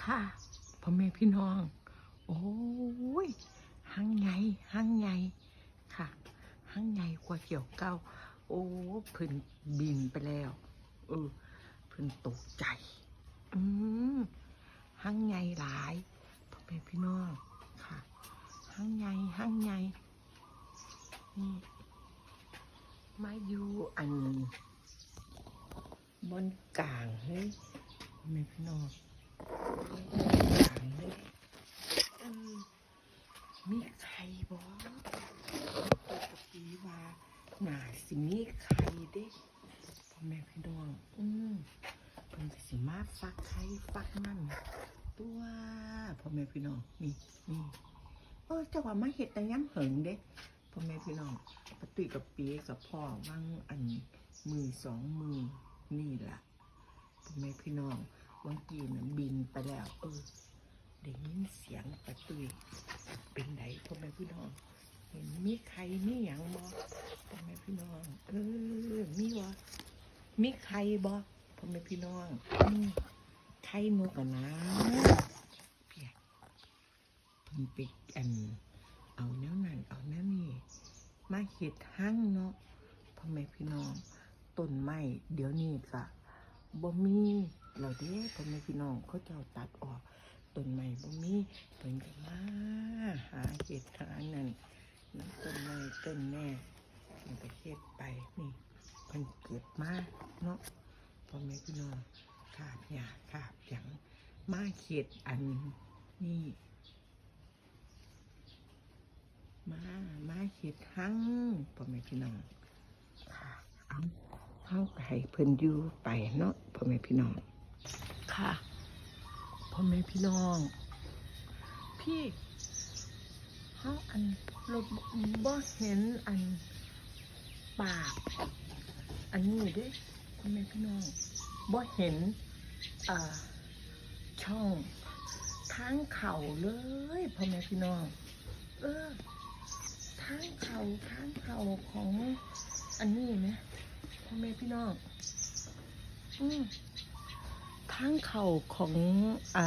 ค่ะพ่อแม่พี่น้อง โอ้ยหังไงหังไงค่ะหังไงกว่าเกี่ยวเก้า โอ้พิ่นบินไปแล้ว เออพิ่นตกใจ อืมหังไงหลายพ่อแม่พี่น้องค่ะหังไงหังไงนี่มาอยู่อันบนกลางเฮ้ยพ่อแม่พี่น้อง มีใครบ่ปกติว่าหนาสิมีใครเด้พ่อแม่พี่น้องอืมเพิ่นสิมาฟักไข่ฟักมันตัวพ่อแม่พี่น้องนี่นี่เออจังว่ามาเฮ็ดแต่ย้ำเหิงเด้พ่อแม่พี่น้องปฏิกับปีกับพ่อวางอันมือสองมือนี่ล่ะพ่อแม่พี่น้อง บางทีน่ะบินไปแล้ว เออได้ยินเสียงประตุยเป็นไหนพ่อแม่พี่น้อง เห็นมีใครมีหยังบ่พ่อแม่พี่น้องเออมีวะมีใครบ่พ่อแม่พี่น้องใครนกกันนะเพียเพิ่นไปอัน เอาแนวนั้นเอาแนวนี้มาเห็ดหั่งเนาะพ่อแม่พี่น้องต้นไม้เดี๋ยวนี้ก็บ่มี เราเด้พ่อแม่พี่น้องเขาเจ้าตัดออกต้นไม้บ่มีเพิ่นก็มาหาเห็ดหานั่นน้ำต้นไม้ต้นแม่เพิ่นก็เฮ็ดไปนี่เพิ่นเก็บมาเนาะพ่อแม่พี่น้องขาบหญ้าขาบหยังมาเฮ็ดอันนี้มา มาเห็ดหั่งพ่อแม่พี่น้องค่ะเอาเข้าไปให้เพิ่นอยู่ไปเนาะพ่อแม่พี่น้อง ค่ะพ่อแม่พี่น้อง พี่เขาอันเราบ่เห็นอันปาก อันนี้เด้พ่อแม่พี่น้องบ่เห็นอ่าช่องทางเข่าเลยพ่อแม่พี่น้อง เออทางเข่าทางเข่าของอันนี้ไหมพ่อแม่พี่น้อง อืม ทางเข่าของอ่า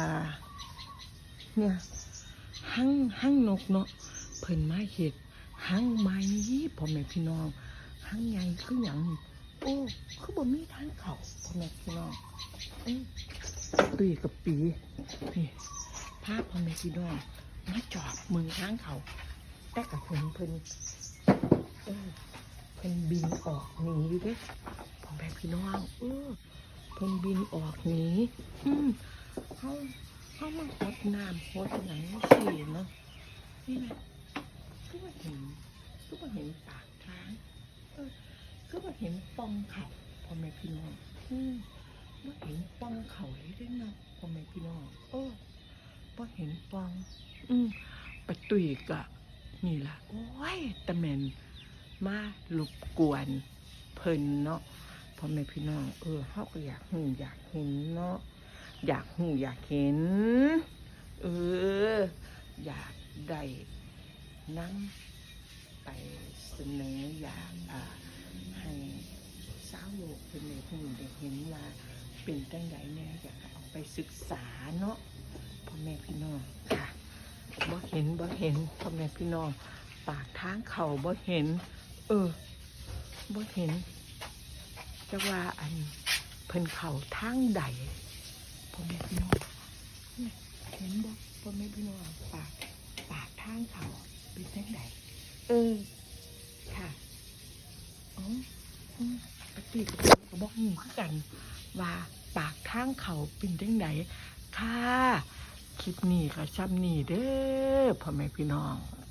เนี่ยห้างห้างนกเนาะเพิ่นมาเห็ดห้างไม้พ่อแม่พี่น้องห้างใหญ่คือหยังนี่โอ้คือบ่มีทางเข่าพ่อแม่พี่น้องตุยกับปีนี่พาพ่อแม่พี่น้องมาจอบมือทางเขาแต่กับเพิ่นเพิ่นเพิ่นบินออกหนีอยู่ด้พ่อแม่พี่น้องเออ เพิ่นบินออกหนีอืมเขาเขามาหดน้ำหดหนังสี่เนาะนี่นะคือว่าเห็นคือว่าเห็นปากทางเออคือว่าเห็นปองเขาพ่อแม่พี่น้องอืมว่าเห็นปองเขาเลยเด้เนาะพ่อแม่พี่น้องเออว่าเห็นปอง อืมปะตุยกะนี่ล่ะโอ้ยตะเมนมาลบกวนเพิ่นเนาะ พ่อแม่พี่น้องเออเฮาก็อยากหูอยากเห็นเนาะอยากหูอยากเห็น เออ อยากได้นั่งไปเสนออยากอ่าให้สาวโลกเป็นในหูได้เห็นว่าเป็นจังไดแน่อยากเอาไปศึกษาเนาะพ่อแม่พี่น้องค่ะบ่เห็นบ่เห็นพ่อแม่พี่น้องปากทางเขาบ่เห็น เออบ่เห็น จะว่าอันเพิ่นเขาทางใดพ่อแม่พี่น้องเนี่ยเห็นบ่พ่อแม่พี่น้องปากปากทางเขาเป็นจังใดเออค่ะอ๋ออืมปฏิกับก็บอกหูคือกัน ว่าปากทางเขาเป็นจังใดค่ะคลิปนี้ก็ช่ำนี่เด้อพ่อแม่พี่น้องค่ะ